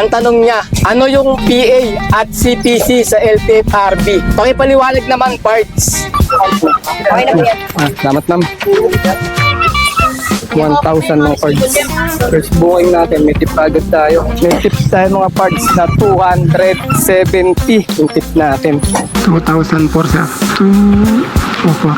Ang tanong niya, ano yung PA at CPC sa LTFRB? Pakipaliwanag naman parts. Okay na po yan. Ah, salamat ma'am. 1,000 mga parts. First booking natin, may tip agad tayo. May tip tayo mga parts na 270 yung tip natin. 2,004 sir. 2, opo.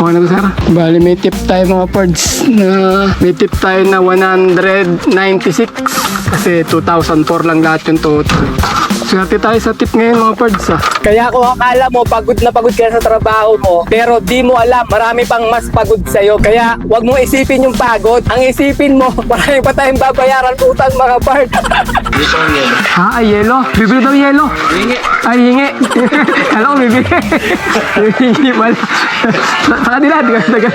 Okay na ba sir? Bali, may tip tayo mga parts na may tip tayo na 196 kasi 2004 lang lahat yung total. Swerte tayo sa tip ngayon mga pards ah. Kaya kung akala mo pagod na pagod ka sa trabaho mo, pero di mo alam, marami pang mas pagod sa'yo. Kaya wag mo isipin yung pagod. Ang isipin mo, marami pa tayong babayaran utang mga part. Ha, ay yelo. Bibili daw yelo. Hingi. Ay, hingi. Kala ko bibili. Hingi pala. Sa sa kanila, di ka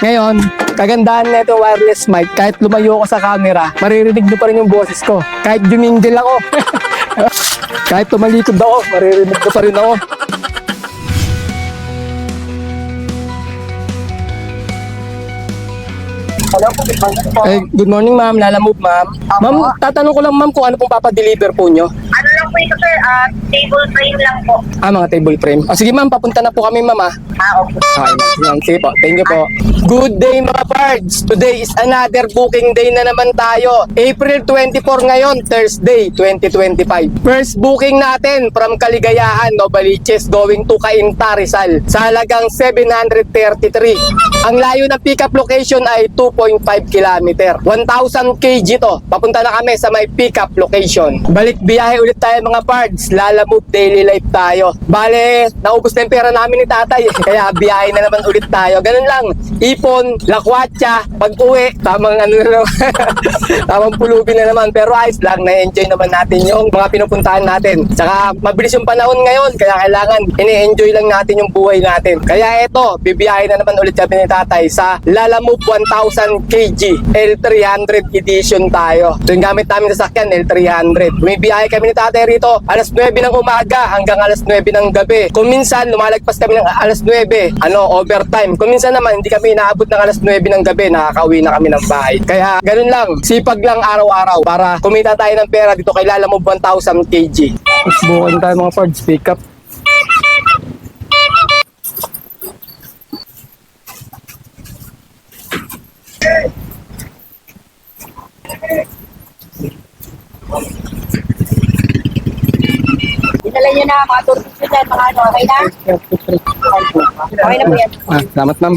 Ngayon, kagandahan na itong wireless mic, kahit lumayo ko sa camera, maririnig mo pa rin yung boses ko. Kahit jumingle ako. Kahit tumalikod ako, maririnig ko pa rin ako. Eh, good morning ma'am, Lala Move ma'am. Ma'am, tatanong ko lang ma'am kung ano pong papadeliver po nyo. Ano lang po ito sir, ah, table frame lang po. Ah, mga table frame. O sige ma'am, papunta na po kami ma'am ah. Ah, okay. Okay, ma'am. Sige po. Thank you po. Good day mga pards. Today is another booking day na naman tayo. April 24 ngayon, Thursday 2025. First booking natin from Kaligayahan, Novaliches, going to Cainta, Rizal. Sa halagang 733. Ang layo ng pickup location ay 2.5 km. 1,000 kg to. Papunta na kami sa may pickup location. Balik biyahe ulit tayo mga pards. Lalamove daily life tayo. Bale, naubos na yung pera namin ni tatay. Kaya biyahe na naman ulit tayo. Ganun lang. Ipon, lakwatsa, pag uwi, tamang ano na tamang pulubi na naman. Pero ayos lang, na-enjoy naman natin yung mga pinupuntahan natin. Tsaka mabilis yung panahon ngayon. Kaya kailangan ini-enjoy lang natin yung buhay natin. Kaya eto, bibiyahe na naman ulit kami ni tatay sa Lalamove 1000 kg L300 edition tayo. Ito yung gamit namin sa sakyan, L300. Bumibiyahe kami ni tatay rito alas 9 ng umaga hanggang alas 9 ng gabi. Kung minsan, lumalagpas kami ng alas 9, ano, overtime. Kung minsan naman, hindi kami inaabot ng alas 9 ng gabi, nakakauwi na kami ng bahay. Kaya, ganun lang, sipag lang araw-araw para kumita tayo ng pera dito kay Lalamove 1000 kg. Let's bukan tayo mga parts, pick up. Dinala nyo na mga turkey nyo mga ano, okay na? Okay na po yan. Ah, salamat ma'am.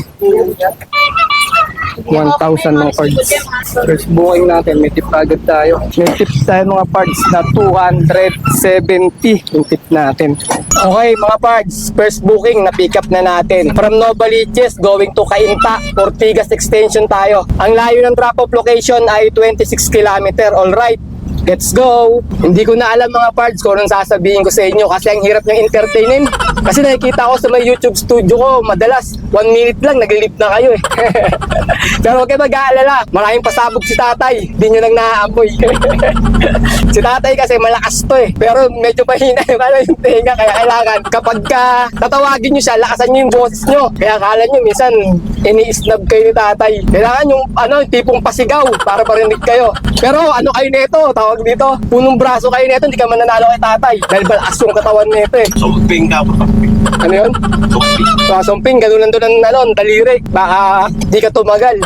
1,000 mga parts. First booking natin, may tip agad tayo. May tip tayo mga parts na 270 yung tip natin. Okay mga parts, first booking na pick up na natin. From Novaliches going to Cainta, Ortigas Extension tayo. Ang layo ng drop-off location ay 26 km. Alright, Let's go! Hindi ko na alam mga parts kung anong sasabihin ko sa inyo kasi ang hirap niyong entertainin. Kasi nakikita ko sa may YouTube studio ko, madalas, one minute lang, nag-leave na kayo eh. Pero huwag kayo mag-aalala, maraming pasabog si tatay, hindi nyo nang naaamoy. si tatay kasi malakas to eh, pero medyo mahina yung, ano, yung tenga, kaya kailangan kapag ka tatawagin nyo siya, lakasan nyo yung boses nyo. Kaya akala nyo, minsan, ini-snub kayo ni tatay. Kailangan yung ano, tipong pasigaw para marinig kayo. Pero ano kayo nito? Tawag dito, punong braso kayo nito, hindi ka mananalo kay tatay. Dahil malakas yung katawan nito eh. Sumping ka po. Ano yun? Sumping. Mga sumping, ganun lang doon ang ano, daliri. Baka di ka tumagal.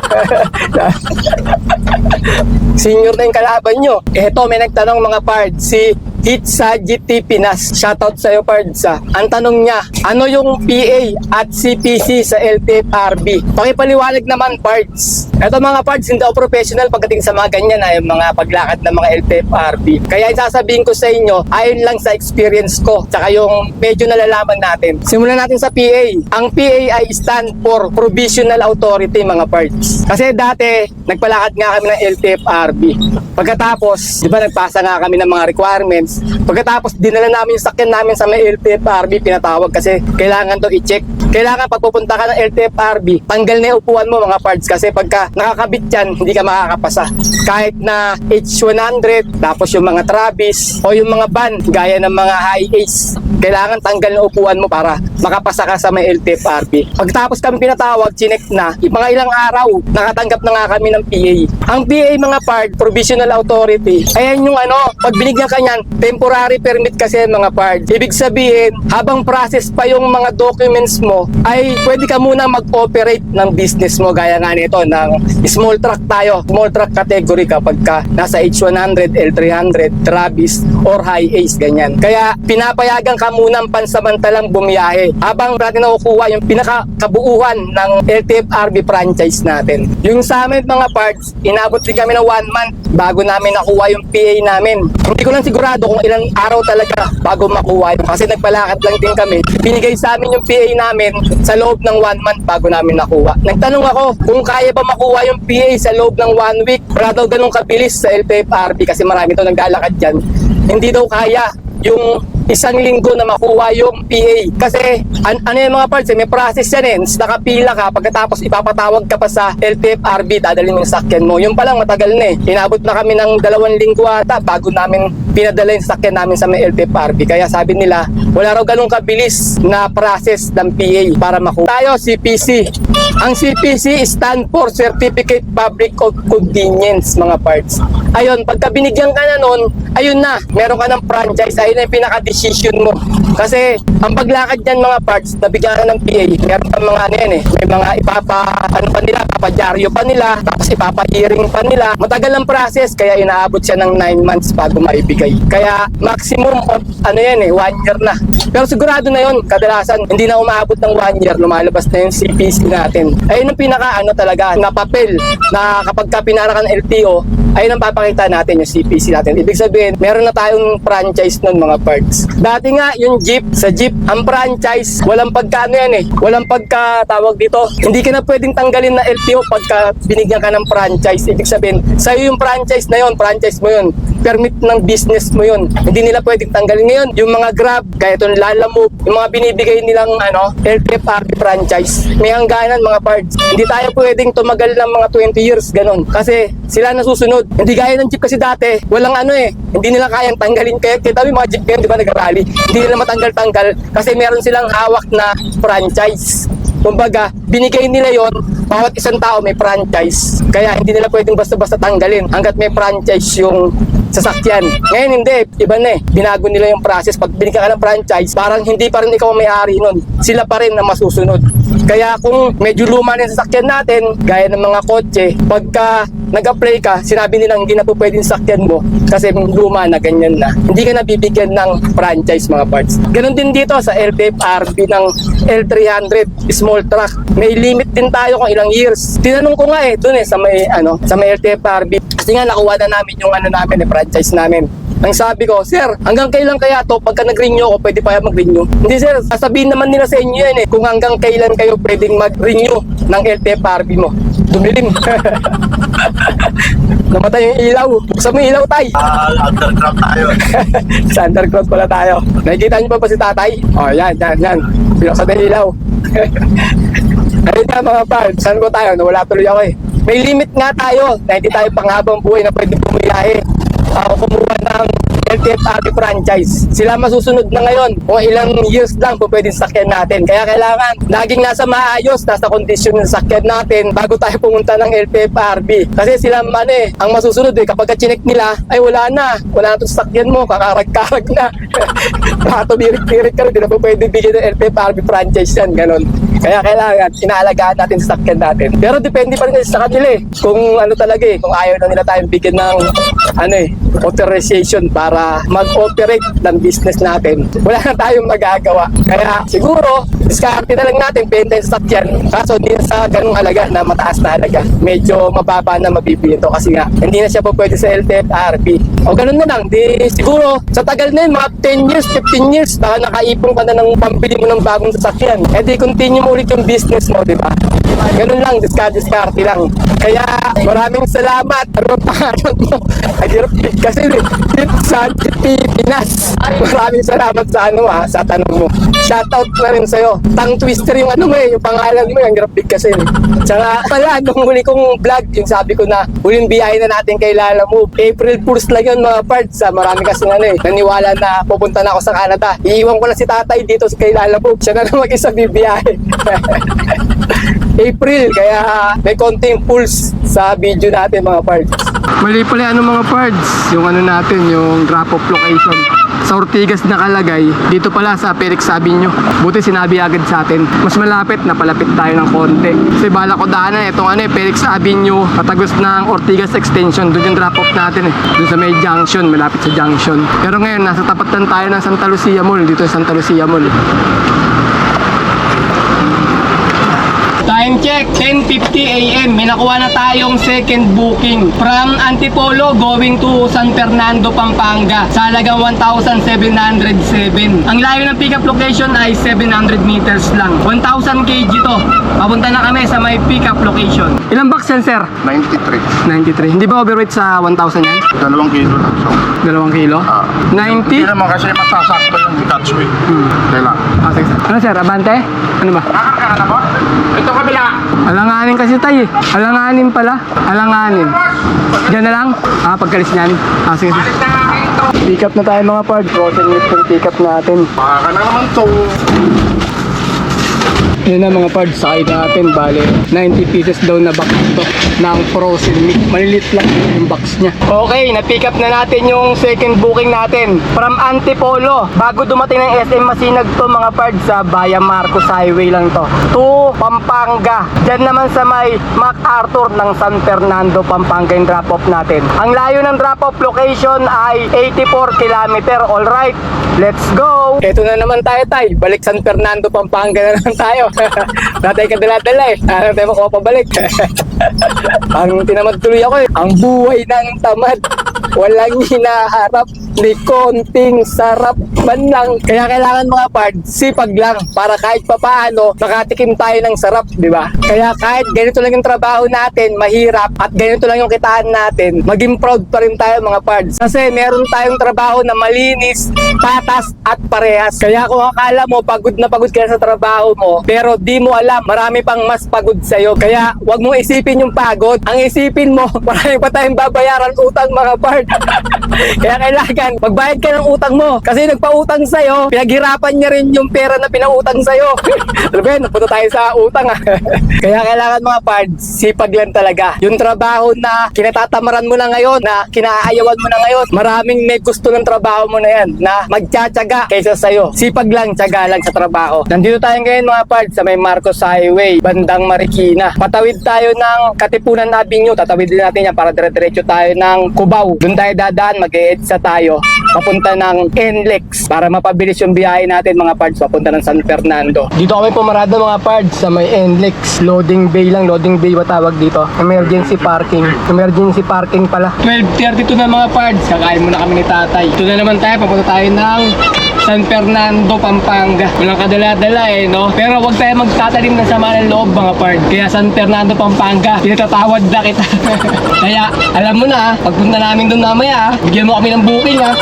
Senior na yung kalaban nyo. Eto, may nagtanong mga pards. Si Hitsa GT Pinas. Shoutout sa'yo, pards. ah. Ang tanong niya, ano yung PA at CPC sa LTFRB? Pakipaliwanag naman, pards. Eto mga pards, hindi ako professional pagdating sa mga ganyan, ay yung mga paglakad ng mga LTFRB. Kaya sasabihin ko sa inyo, ayon lang sa experience ko, tsaka yung medyo nalalaman natin. Simulan natin sa PA. Ang PA ay stand for Provisional Authority, mga parts. Kasi dati, nagpalakad nga kami ng LTFRB. Pagkatapos, di ba nagpasa nga kami ng mga requirements. Pagkatapos, dinala namin yung sakyan namin sa may LTFRB, pinatawag kasi kailangan to i-check Kailangan pag pupunta ka ng LTFRB, tanggal na yung upuan mo mga parts kasi pagka nakakabit yan, hindi ka makakapasa. Kahit na H100, tapos yung mga Travis, o yung mga van, gaya ng mga high ace, kailangan tanggal na upuan mo para makapasa ka sa may LTFRB. Pagtapos kami pinatawag, chinek na, mga ilang araw, nakatanggap na nga kami ng PA. Ang PA mga part, Provisional Authority, ayan yung ano, pag binigyan ka niyan, temporary permit kasi mga part. Ibig sabihin, habang process pa yung mga documents mo, ay pwede ka muna mag-operate ng business mo gaya nga nito ng small truck tayo. Small truck category kapag ka nasa H100, L300, Travis, or high ace, ganyan. Kaya pinapayagan ka muna pansamantalang bumiyahe habang natin nakukuha yung pinakakabuuhan ng LTFRB franchise natin. Yung sa amin mga parts, inabot din kami ng one month bago namin nakuha yung PA namin. Hindi ko lang sigurado kung ilang araw talaga bago makuha yun. Kasi nagpalakad lang din kami. Binigay sa amin yung PA namin sa loob ng one month bago namin nakuha. Nagtanong ako kung kaya ba makuha yung PA sa loob ng one week. Wala daw ganun kabilis sa LTFRB kasi marami to naglalakad dyan. Hindi daw kaya yung isang linggo na makuha yung PA. Kasi an ano yung mga parts, eh, may process yan eh. Nakapila ka, pagkatapos ipapatawag ka pa sa LTFRB, dadalhin yung sakyan mo. Yung palang matagal na eh. Inabot na kami ng dalawang linggo ata bago namin pinadala yung sakyan namin sa may LTFRB. Kaya sabi nila, wala raw ganun kabilis na process ng PA para makuha. Tayo, CPC. Ang CPC stand for Certificate Public of Convenience, mga parts. Ayun, pagka binigyan ka na nun, ayun na, meron ka ng franchise, ayun na yung pinaka-decision mo. Kasi, ang paglakad dyan mga parts, nabigyan ka ng PA, meron pa mga ano yan eh, may mga ipapa, ano pa nila, papadyaryo pa nila, tapos ipapa-hearing pa nila. Matagal ang process, kaya inaabot siya ng 9 months bago maibigay. Kaya, maximum of, ano yan eh, 1 year na. Pero sigurado na yun, kadalasan, hindi na umaabot ng 1 year, lumalabas na yung CPC natin. Ayun ang pinaka, ano talaga, na papel, na kapag ka pinara ng LTO, ayun ang papakita natin yung CPC natin. Ibig sabihin, meron na tayong franchise nun mga parts. Dati nga, yung Jeep, sa Jeep, ang franchise, walang pagkano yan eh. Walang pagka, tawag dito, hindi ka na pwedeng tanggalin na LTO pagka binigyan ka ng franchise. Ibig sabihin, sa'yo yung franchise na yun, franchise mo yun, permit ng business mo yun. Hindi nila pwedeng tanggalin ngayon. Yung mga Grab, kaya itong Lalamove, yung mga binibigay nilang ano, LTFRB franchise, may hangganan mga parts. Hindi tayo pwedeng tumagal ng mga 20 years, ganun. Kasi sila nasusunod. Hindi gaya ng jeep kasi dati, walang ano eh, hindi nila kayang tanggalin. Kaya kita yung mga jeep ngayon, di ba, nag-rally. Hindi nila matanggal-tanggal kasi meron silang hawak na franchise. Kumbaga, binigay nila yon bawat isang tao may franchise. Kaya hindi nila pwedeng basta-basta tanggalin hanggat may franchise yung sasakyan. Ngayon hindi, iba na eh. Binago nila yung process. Pag binigyan ka ng franchise, parang hindi pa rin ikaw may-ari nun. Sila pa rin na masusunod. Kaya kung medyo luma na yung sasakyan natin, gaya ng mga kotse, pagka nag-apply ka, sinabi nilang hindi na po pwedeng sakyan mo kasi luma na, ganyan na. Hindi ka nabibigyan ng franchise mga parts. Ganon din dito sa LTFRB ng L300 small truck. May limit din tayo kung ilang years. Tinanong ko nga eh, dun eh, sa may, ano, sa may LTFRB. Kasi nga nakuha na namin yung ano namin, eh, franchise namin. Ang sabi ko, Sir, hanggang kailan kaya to? Pagka nag-renew ako, pwede pa mag-renew? Hindi sir, sasabihin naman nila sa inyo yan eh, kung hanggang kailan kayo pwedeng mag-renew ng LTFRB mo. Dumilim. Namatay yung ilaw. Buksan mo yung ilaw, tay. Ah, underground tayo. sa underground pala tayo. Nakikita niyo pa ba si tatay? Oh, yan, yan, yan. Pinaksan na yung ilaw. Ayun nga mga pal, saan ko tayo? Nawala tuloy ako eh. May limit nga tayo na hindi tayo panghabang buhay na pwede bumiyahe. Uh, kumuha ng LTFRB franchise. Sila masusunod na ngayon. Kung ilang years lang po pwedeng sakyan natin. Kaya kailangan laging nasa maayos, nasa kondisyon ng sakyan natin bago tayo pumunta ng LTFRB. Kasi sila man eh, ang masusunod eh, kapag chinek nila, ay wala na. Wala na itong sakyan mo, kakarag-karag na. Baka tumirik-tirik ka rin, di na po pwede bigyan ng LTFRB franchise yan, ganun. Kaya kailangan, inaalagaan natin sa sakyan natin. Pero depende pa rin sa kanila eh. Kung ano talaga eh, kung ayaw na nila tayong bigyan ng ano eh, authorization para mag-operate ng business natin. Wala na tayong magagawa. Kaya siguro, diskarte na lang natin, benta yung sakyan. Kaso hindi sa ganung halaga na mataas na halaga. Medyo mababa na mabibili kasi nga, hindi na siya po pwede sa LTFRB. O ganun na lang, di siguro, sa tagal na yun, mga 10 years, 15 years, baka nakaipon ka na ng pambili mo ng bagong sasakyan. E di continue mo ulit yung business mo, di ba? Ganun lang, diskarte lang. Kaya maraming salamat. Ano pa mo? Ay, hirap. Kasi sa Pilipinas. Maraming salamat sa ano ha, sa tanong mo. Shoutout na rin sa'yo. Tang twister yung ano mo eh, yung pangalan mo, yung graphic kasi. eh. Tsaka pala, nung huli kong vlog, yung sabi ko na huling biyahe na natin kay Lala Move. April Fools lang yun mga parts. Ah, marami kasi ano eh, naniwala na pupunta na ako sa Canada. Iiwan ko na si tatay dito kay Lala Move. Siya na lang mag-isa bibiyahe. April, kaya may konting pulse sa video natin mga parts. Mali pala ano mga pards, yung ano natin, yung drop off location. Sa Ortigas nakalagay, dito pala sa Felix Avenue. Buti sinabi agad sa atin. Mas malapit, napalapit tayo ng konti. Kasi bala ko daanan, itong ano eh, Felix Avenue, patagos ng Ortigas Extension. Doon yung drop off natin eh. Doon sa may junction, malapit sa junction. Pero ngayon, nasa tapatan tayo ng Santa Lucia Mall, dito sa Santa Lucia Mall. Time check, 10.50 a.m. May nakuha na tayong second booking from Antipolo going to San Fernando, Pampanga sa halagang 1,707. Ang layo ng pickup location ay 700 meters lang. 1,000 kg to. Papunta na kami sa may pickup location. Ilang box yan, sir? 93. 93. Hindi ba overweight sa 1,000 yan? Dalawang kilo lang. So, Dalawang kilo? ah, Hindi 90? naman kasi masasakto yung catch weight. Hmm. Kailan? Ah, sige, sir. Ano, sir? Abante? Ano ba? Nakakarga ka na ba? Ito kabila. Alanganin kasi tayo eh. Alanganin pala. Alanganin. Diyan na lang? Ah, pagkalis niyan. Ah, sige, sige. Pick up na tayo mga part. Frozen meat yung pick up natin. Baka na naman to. Yun na mga parts, sakay natin, bale, 90 pieces daw na box to ng frozen meat. Malilit lang yung box niya. Okay, na-pick up na natin yung second booking natin from Antipolo. Bago dumating ng SM Masinag to mga parts sa Bayan Marcos Highway lang to. To Pampanga. Diyan naman sa may MacArthur ng San Fernando, Pampanga yung drop-off natin. Ang layo ng drop-off location ay 84 kilometer. Alright, let's go! Ito na naman tayo tay. Balik San Fernando, Pampanga na naman tayo. Natay ka dala-dala eh. Ano tayo makuha pabalik? Ang tinamad tuloy ako eh. Ang buhay ng tamad. Walang hinaharap ni konting sarap man lang. Kaya kailangan mga part, sipag lang para kahit papaano makatikim tayo ng sarap, di ba? Kaya kahit ganito lang yung trabaho natin, mahirap at ganito lang yung kitaan natin, maging proud pa rin tayo mga parts. Kasi meron tayong trabaho na malinis, patas at parehas. Kaya kung akala mo pagod na pagod ka sa trabaho mo, pero di mo alam, marami pang mas pagod sa'yo. Kaya wag mo isipin yung pagod. Ang isipin mo, marami pa tayong babayaran utang mga part. Kaya kailangan, magbayad ka ng utang mo. Kasi nagpautang sa'yo, pinaghirapan niya rin yung pera na pinautang sa'yo. Alam yun, napunta tayo sa utang ah. Kaya kailangan mga pards, sipag lang talaga. Yung trabaho na kinatatamaran mo na ngayon, na kinaayawan mo na ngayon, maraming may gusto ng trabaho mo na yan, na magtsatsaga kaysa sa'yo. Sipag lang, tsaga lang sa trabaho. Nandito tayo ngayon mga pards sa may Marcos Highway, bandang Marikina. Patawid tayo ng Katipunan Avenue, tatawid din natin yan para dire-diretso tayo ng Cubao. Doon tayo dadaan, mag sa tayo, papunta ng NLEX para mapabilis yung biyahe natin mga pards, papunta ng San Fernando. Dito kami pumarada mga pards sa may NLEX. Loading bay lang, loading bay ba tawag dito? Emergency parking. Emergency parking pala. 12.32 na mga pards, kakain muna kami ni tatay. Ito na naman tayo, papunta tayo ng San Fernando, Pampanga. Walang kadala-dala eh, no? Pero wag tayo magtatalim ng sama ng loob, mga part. Kaya San Fernando, Pampanga, pinatatawad na kita. Kaya, alam mo na, pagpunta namin doon mamaya, ah, bigyan mo kami ng booking, ha?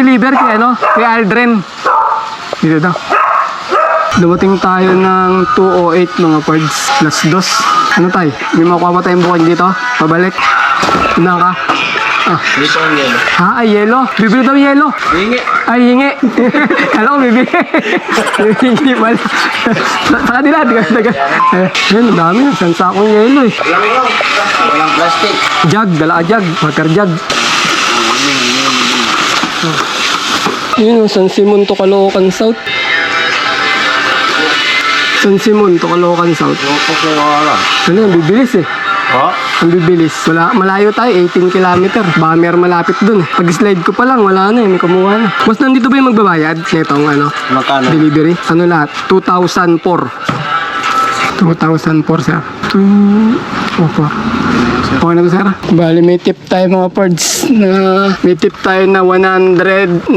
Sir, deliver kay ano? Kay Aldrin. Dito daw. Dumating tayo ng 208 mga pards. Last dos. Ano tayo? May makuha mo tayong bukod dito? Pabalik. Una ka. Ah. Dito ang yelo. Ha? Ay, yelo. Bibili daw yelo. Hingi. Ay, hingi. Kala ko bibili. hingi pala. Sa- Sa kanila, di ka taga. Eh, yun, ang dami. Isang sakong yelo eh. Walang plastic. Jug, dala ka jug. Jug. Yun, oh, San Simon to Caloocan South. San Simon to Caloocan South. Pagkakala. Ano yan, bibilis eh. Ha? Ang bibilis. Wala, malayo tayo, 18 kilometer. Meron malapit dun eh. Pag-slide ko pa lang, wala na eh, may kumuha na. Boss, nandito ba yung magbabayad? Netong ano, Magkano? delivery? Ano lahat? 2,004. 2,004 sir. 2,004. Okay na to sir. Bali may tip tayo mga parts na may tip tayo na 196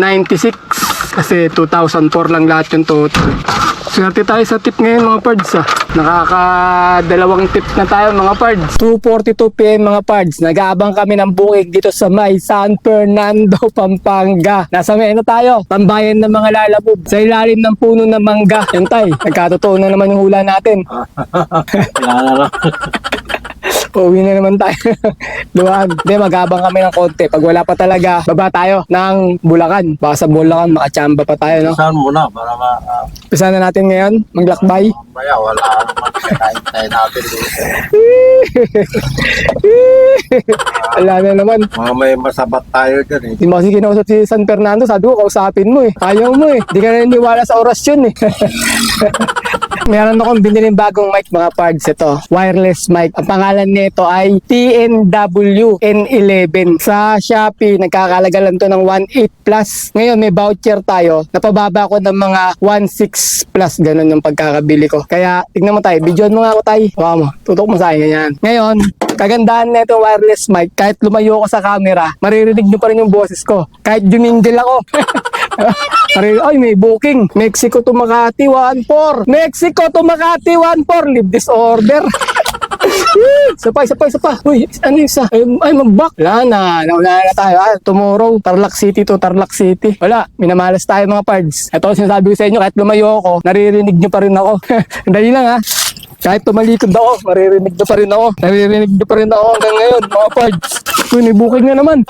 kasi 2,004 lang lahat yung total. Swerte tayo sa tip ngayon mga pards ah. Nakakadalawang tip na tayo mga pards. 2.42pm mga pards. Nag-aabang kami ng bukid dito sa may San Fernando, Pampanga. Nasa may ano tayo? Tambayan ng mga lalabog. Sa ilalim ng puno ng mangga. Yan tay. Nagkatotoo na naman yung hula natin. Uuwi na naman tayo. Luwag. Hindi, mag-abang kami ng konti. Pag wala pa talaga, baba tayo ng Bulacan. Baka sa Bulacan, makachamba pa tayo, no? Saan muna para ma... Uh, Pisa na natin ngayon, maglakbay. maya, wala naman kain natin. Wala na naman. Mga may masabat tayo dyan eh. Di mo kasi kinausap si San Fernando, sabi ko, kausapin mo eh. Ayaw mo eh. Di ka na naniwala sa orasyon eh. Meron akong biniling bagong mic mga parts ito. Wireless mic. Ang pangalan nito ay TNW N11. Sa Shopee, nagkakalaga lang to ng 1.8 plus. Ngayon, may voucher tayo. Napababa ko ng mga 1.6 plus. Ganun yung pagkakabili ko. Kaya, tignan mo tayo. Videoan mo nga ako tayo. Baka mo. Tutok mo sa akin. Ganyan. Ngayon, kagandahan na itong wireless mic, kahit lumayo ako sa camera, maririnig nyo pa rin yung boses ko. Kahit jumingle ako. Ay, may booking. Mexico to Makati, 1-4. Mexico to Makati, 1-4. Leave this order. isa pa, isa pa, isa pa. Uy, ano yung isa? Ay, ay mag-back. Wala na, nauna na tayo. Ah, tomorrow, Tarlac City to Tarlac City. Wala, minamalas tayo mga pards. Ito sinasabi ko sa inyo, kahit lumayo ako, naririnig nyo pa rin ako. Dali lang ha. Kahit tumalikod ako, maririnig nyo pa rin ako. Naririnig nyo pa rin ako hanggang ngayon, mga pards. Booking na naman.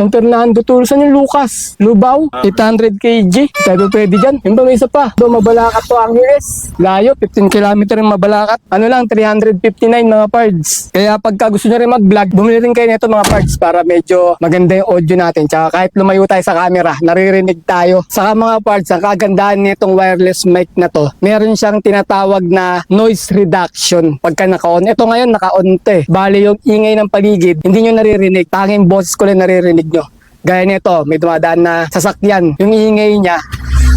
San Fernando Tour. Saan yung Lucas? Lubao? 800 kg. Sabi pwede dyan. Yung ba may isa pa? Do Mabalacat to Angeles. Layo, 15 km yung Mabalacat. Ano lang, 359 mga parts. Kaya pagka gusto nyo rin mag-vlog, bumili rin kayo nito mga parts para medyo maganda yung audio natin. Tsaka kahit lumayo tayo sa camera, naririnig tayo. Saka mga parts, ang kagandahan nitong wireless mic na to, meron siyang tinatawag na noise reduction pagka naka-on. Ito ngayon naka-on to eh. Bali yung ingay ng paligid, hindi nyo naririnig. Tanging boses ko lang naririnig nyo. Gaya nito, may dumadaan na sasakyan. Yung ingay niya,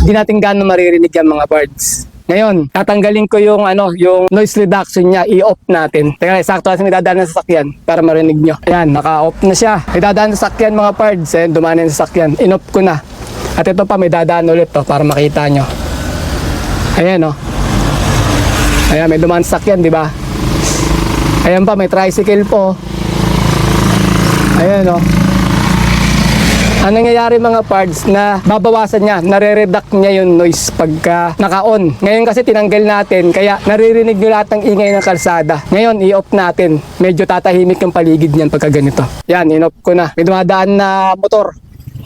hindi natin gano'ng maririnig yan mga birds. Ngayon, tatanggalin ko yung ano, yung noise reduction niya, i-off natin. Teka, sakto kasi may dadaan na sasakyan para marinig nyo. Ayan, naka-off na siya. May dadaan na sasakyan mga birds. Ayan, dumaan na sasakyan. In-off ko na. At ito pa, may dadaan ulit to para makita nyo. Ayan, oh. Ayan, may dumaan na sasakyan, di ba? Ayan pa, may tricycle po. Ayan, oh. Ang nangyayari mga parts na babawasan niya, nare-reduct niya yung noise pagka naka-on. Ngayon kasi tinanggal natin, kaya naririnig nyo lahat ng ingay ng kalsada. Ngayon, i-off natin. Medyo tatahimik yung paligid niyan pagka ganito. Yan, in-off ko na. May dumadaan na motor.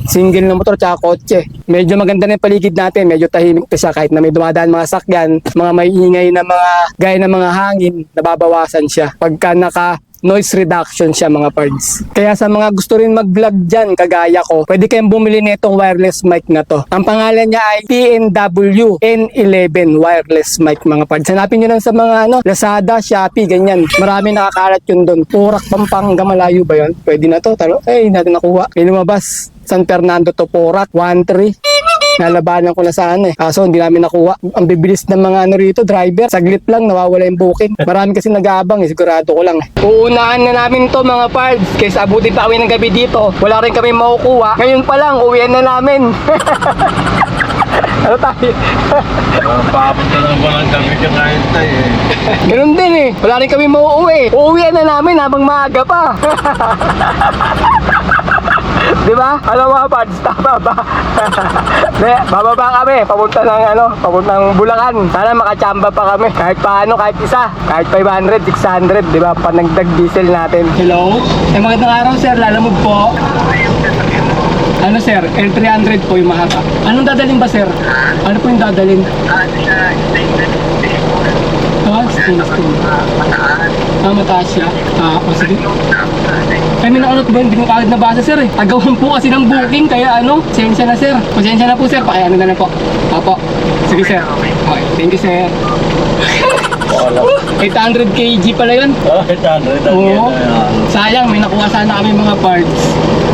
Single na motor tsaka kotse. Medyo maganda na yung paligid natin. Medyo tahimik pa kahit na may dumadaan mga sakyan, mga may ingay na mga gaya ng mga hangin, nababawasan siya. Pagka naka noise reduction siya mga parts. Kaya sa mga gusto rin mag-vlog dyan, kagaya ko, pwede kayong bumili nitong wireless mic na to. Ang pangalan niya ay TNW N11 wireless mic mga parts. Hanapin nyo lang sa mga ano, Lazada, Shopee, ganyan. Marami nakakalat yun doon. Purak, Pampanga, malayo ba yun? Pwede na to. Talo, eh, natin nakuha. May lumabas. San Fernando to Porac, 1-3 nalabanan ko na sana eh. Kaso hindi namin nakuha. Ang bibilis ng mga ano rito, driver. Saglit lang, nawawala yung booking. Marami kasi nag-aabang eh, sigurado ko lang eh. Uunahan na namin to mga parts. Kaysa abutin pa kami ng gabi dito. Wala rin kami makukuha. Ngayon pa lang, uwian na namin. ano tayo? Papunta na ba ang kami ka kain tayo eh. Ganun din eh. Wala rin kami mauuwi. Uuwian na namin habang maaga pa. Di ba? Alam mga pads, tama ba? Di, bababa kami, papunta ng ano, papunta ng Bulacan. Sana makachamba pa kami. Kahit paano, kahit isa. Kahit 500, 600, di ba? Panagdag diesel natin. Hello? Eh, magandang araw, sir. Lalamog po. Ano, sir? L300 po yung mahaba. Anong dadalhin ba, sir? Ano po yung dadalhin? Ah, stainless steel. Ah, mataas siya. Ah, o sige. Eh, may nakalot ba? Hindi ko kagad nabasa, sir eh. Agawan po kasi ng booking, kaya ano, pasensya na, sir. Pasensya na po, sir. Pakiano na lang po. Apo. Sige, sir. Okay, thank you, sir. Wala. 800 kg pala yun. Ah, 800 ang Oo. yan. ah. Sayang, may nakuha sana kami mga parts.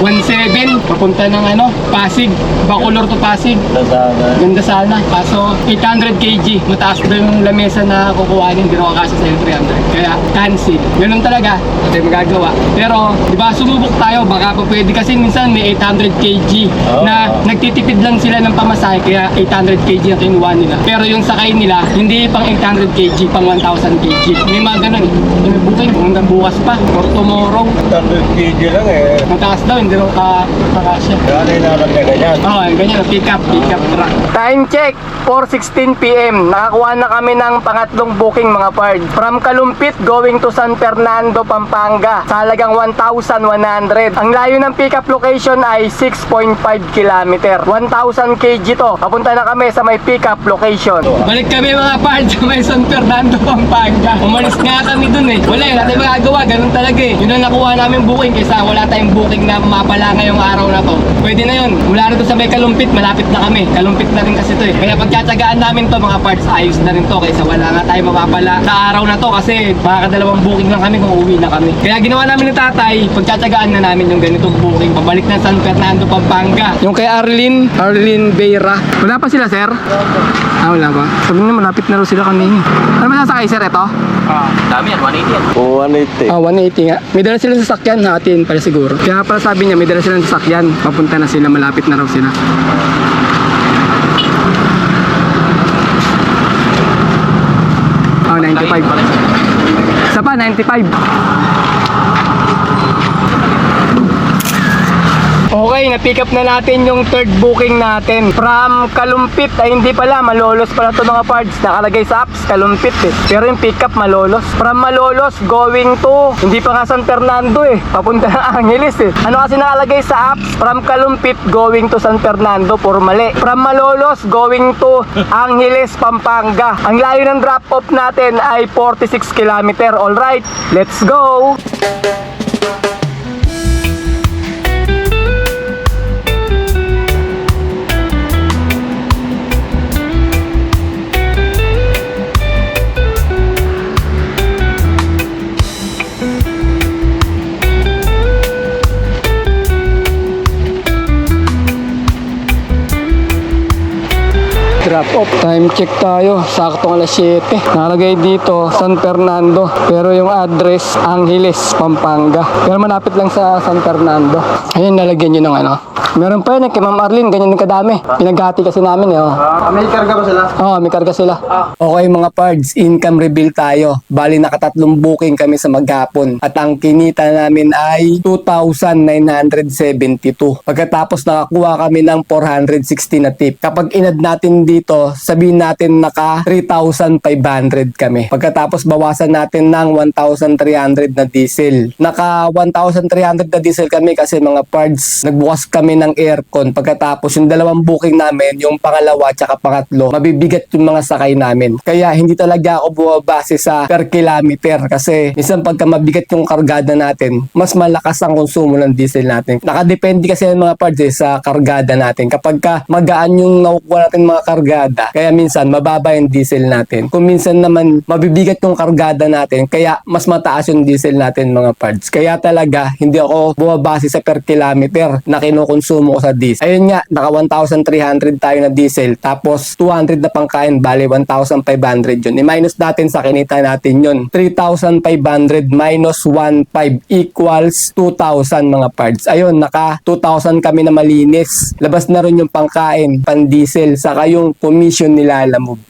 1.7, papunta ng ano, Pasig. Bacolor to Pasig. Nasana. Ganda sana. Kaso 800 kg. Mataas daw yung lamesa na kukuhanin. Hindi ako kasi sa 300. Kaya cancel. Ganun talaga. Hindi magagawa. Pero, di ba, sumubok tayo. Baka pa pwede. Kasi minsan may 800 kg Oo. na nagtitipid lang sila ng pamasahe. Kaya 800 kg ang kinuha nila. Pero yung sakay nila, hindi pang 800 kg, pang 1,000 kg. May mga ganun. Eh. Booking hanggang bukas pa. Or tomorrow. 800 kg lang eh. Mataas daw, hindi raw ka kakasya. Kaya na inaman ka ganyan. Oo, oh, ganyan, pick up, pick up truck. Time check, 4.16pm. Nakakuha na kami ng pangatlong booking mga pard. From Kalumpit going to San Fernando, Pampanga. Sa halagang 1,100. Ang layo ng pick up location ay 6.5 km. 1,000 kg to. Papunta na kami sa may pick up location. Balik kami mga pard sa may San Fernando, Pampanga. Umalis nga kami dun eh. Wala eh, natin magagawa. Ganun talaga eh. Yun ang nakuha namin booking kaysa wala tayong booking na mapala ngayong araw na to. Pwede na yun. Mula rito sa may Kalumpit, malapit na kami. Kalumpit na rin kasi to eh. Kaya pagtsatsagaan namin to mga parts, ayos na rin to. Kaysa wala nga tayo mapapala sa araw na to kasi makakadalawang booking lang kami kung uwi na kami. Kaya ginawa namin ni tatay, pagtsatsagaan na namin yung ganitong booking. Pabalik ng San Fernando, Pampanga. Yung kay Arlene, Arlene Beira. Wala pa sila, sir? Ah, wala pa. Sabi niya, malapit na raw sila kanina. Ano ba sasakay, sir, ito? Oo, 180. Ah, 180 nga. May dala sila sa sakyan, hatiin pala siguro. Kaya pala sabi niya, may dala sila sa sakyan. Papunta na sila, malapit na raw sila. Oh, 95. Isa pa, 95. Okay, na-pick up na natin yung third booking natin. From Kalumpit, ay hindi pala, Malolos pala to mga parts. Nakalagay sa apps, Kalumpit eh. Pero yung pick up, Malolos. From Malolos, going to, hindi pa nga San Fernando eh. Papunta na Angeles eh. Ano kasi nakalagay sa apps? From Kalumpit, going to San Fernando, puro mali. From Malolos, going to Angeles, Pampanga. Ang layo ng drop-off natin ay 46 km. Alright, let's go! Drop off. Time check tayo. Sakto alas 7. Nakalagay dito, San Fernando. Pero yung address, Angeles, Pampanga. Pero malapit lang sa San Fernando. Ayun, nalagyan nyo ng ano. Meron pa yun, eh, kay Ma'am Arlene, ganyan din kadami. Pinaghati kasi namin eh. Oh. may karga ba sila? Oo, may karga sila. Okay mga pards, income reveal tayo. Bali nakatatlong booking kami sa maghapon. At ang kinita namin ay 2,972. Pagkatapos nakakuha kami ng 460 na tip. Kapag inad natin dito, sabihin natin naka 3,500 kami. Pagkatapos bawasan natin ng 1,300 na diesel. Naka 1,300 na diesel kami kasi mga pards, nagbukas kami ng aircon. Pagkatapos yung dalawang booking namin, yung pangalawa at pangatlo, mabibigat yung mga sakay namin. Kaya hindi talaga ako bumabase sa per kilometer kasi minsan pagka mabigat yung kargada natin, mas malakas ang konsumo ng diesel natin. Nakadepende kasi yung mga parts eh, sa kargada natin. Kapag ka magaan yung nakukuha natin mga kargada, kaya minsan mababa yung diesel natin. Kung minsan naman mabibigat yung kargada natin, kaya mas mataas yung diesel natin mga parts. Kaya talaga hindi ako bumabase sa per kilometer na kinukonsumo ko sa diesel. Ayun nga, naka 1,300 tayo na diesel. Tapos 200 na pangkain, bali 1,500 yun. I-minus natin sa kinita natin yun. 3,500 minus 1,500 equals 2,000 mga parts. Ayun, naka 2,000 kami na malinis. Labas na rin yung pangkain, pan diesel, saka yung commission nila lamove.